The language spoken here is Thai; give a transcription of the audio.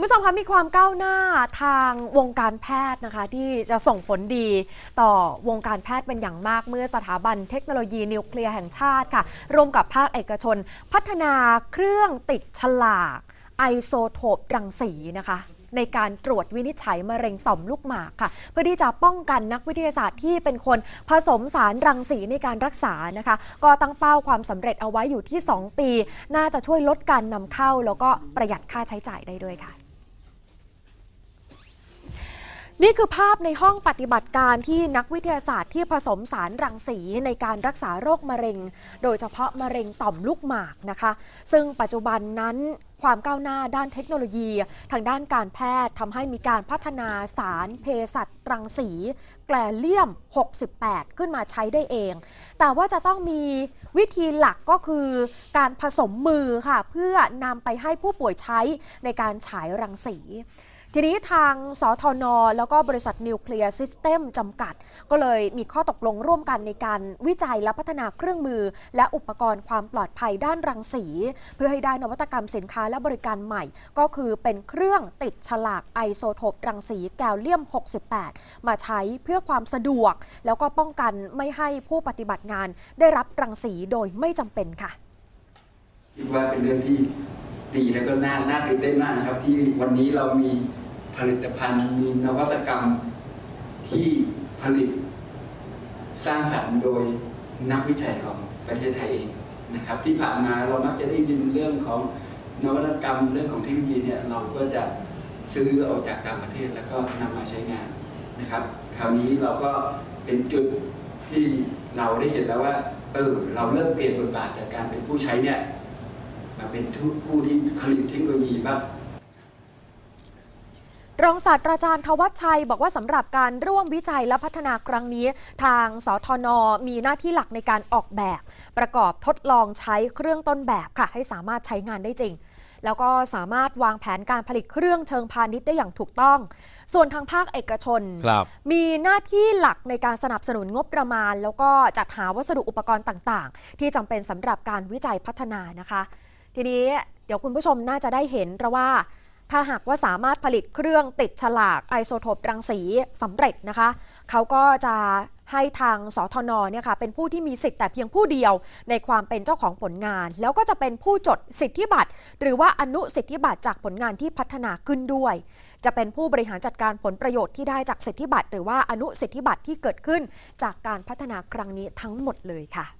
คุณผู้ชมคะมีความก้าวหน้าทางวงการแพทย์นะคะ ที่จะส่งผลดีต่อวงการแพทย์เป็นอย่างมากเมื่อสถาบันเทคโนโลยีนิวเคลียร์แห่งชาติค่ะ ร่วมกับภาคเอกชน พัฒนาเครื่องติดฉลากไอโซโทปรังสีนะคะ ในการตรวจวินิจฉัยมะเร็งต่อมลูกหมากค่ะ เพื่อที่จะป้องกันนักวิทยาศาสตร์ที่เป็นคนผสมสารรังสีในการรักษานะคะ ก็ตั้งเป้าความสำเร็จเอาไว้อยู่ที่ 2 ปี น่าจะช่วยลดการนำเข้า แล้วก็ประหยัดค่าใช้จ่ายได้ด้วยค่ะ นี่คือภาพในห้องปฏิบัติการที่นักวิทยาศาสตร์ที่ผสมสารรังสีในการรักษาโรคมะเร็ง โดยเฉพาะมะเร็งต่อมลูกหมากนะคะ ซึ่งปัจจุบันนั้นความก้าวหน้าด้านเทคโนโลยี ทางด้านการแพทย์ทำให้มีการพัฒนาสารเภสัชรังสี แกลเลียม 68 ขึ้นมาใช้ได้เอง แต่ว่าจะต้องมีวิธีหลักก็คือการผสมมือค่ะ เพื่อนำไปให้ผู้ป่วยใช้ในการฉายรังสี ทีนี้ทางสทน แล้วก็บริษัทนิวเคลียร์ซิสเต็มจำกัด ก็เลยมีข้อตกลงร่วมกันในการวิจัยและพัฒนาเครื่องมือ และอุปกรณ์ความปลอดภัยด้านรังสี เพื่อให้ได้นวัตกรรมสินค้าและบริการใหม่ ก็คือเป็นเครื่องติดฉลากไอโซโทปรังสีแกลเลียม 68 มาใช้เพื่อความสะดวก แล้วก็ป้องกันไม่ให้ผู้ปฏิบัติงาน ได้รับรังสีโดยไม่จำเป็นค่ะคิดว่าเป็นเรื่องที่ดีแล้วก็น่าน่าตื่นเต้นมากนะครับ ที่วันนี้เรามี ผลิตภัณฑ์มีนวัตกรรมที่ผลิตสร้างสรรค์โดยนักวิจัยของประเทศไทยเองนะครับ ที่ผ่านมาเรามักจะได้ยินเรื่องของนวัตกรรมเรื่องของเทคโนโลยีเนี่ยเราก็จะซื้อออกจากต่างประเทศแล้วก็นำมาใช้งานนะครับ คราวนี้เราก็เป็นจุดที่เราได้เห็นแล้วว่าเออเราเริ่มเปลี่ยนบทบาทจากการเป็นผู้ใช้เนี่ยมาเป็นผู้ที่ผลิตเทคโนโลยีบ้าง รองศาสตราจารย์ทวัชชัย บอกว่าสำหรับการร่วมวิจัยและพัฒนาครั้งนี้ ทางสทน มีหน้าที่หลักในการออกแบบ ประกอบทดลองใช้เครื่องต้นแบบค่ะ ให้สามารถใช้งานได้จริงแล้วก็สามารถวางแผนการผลิตเครื่องเชิงพาณิชย์ได้อย่างถูกต้อง ส่วนทางภาคเอกชนครับมีหน้าที่หลักในการสนับสนุนงบประมาณ แล้วก็จัดหาวัสดุอุปกรณ์ต่าง ๆ ที่จำเป็นสำหรับการวิจัยพัฒนานะคะ ทีนี้เดี๋ยวคุณผู้ชมน่าจะได้เห็นเพราะว่า ถ้าหากว่าสามารถผลิตเครื่องติดฉลากไอโซโทปรังสีสำเร็จนะคะ เขาก็จะให้ทางสทนเนี่ยค่ะเป็นผู้ที่มีสิทธิ์แต่เพียงผู้เดียวในความเป็นเจ้าของผลงาน แล้วก็จะเป็นผู้จดสิทธิบัตร หรือว่าอนุสิทธิบัตรจากผลงานที่พัฒนาขึ้นด้วย จะเป็นผู้บริหารจัดการผลประโยชน์ที่ได้จากสิทธิบัตร หรือว่าอนุสิทธิบัตรที่เกิดขึ้นจากการพัฒนาครั้งนี้ทั้งหมดเลยค่ะ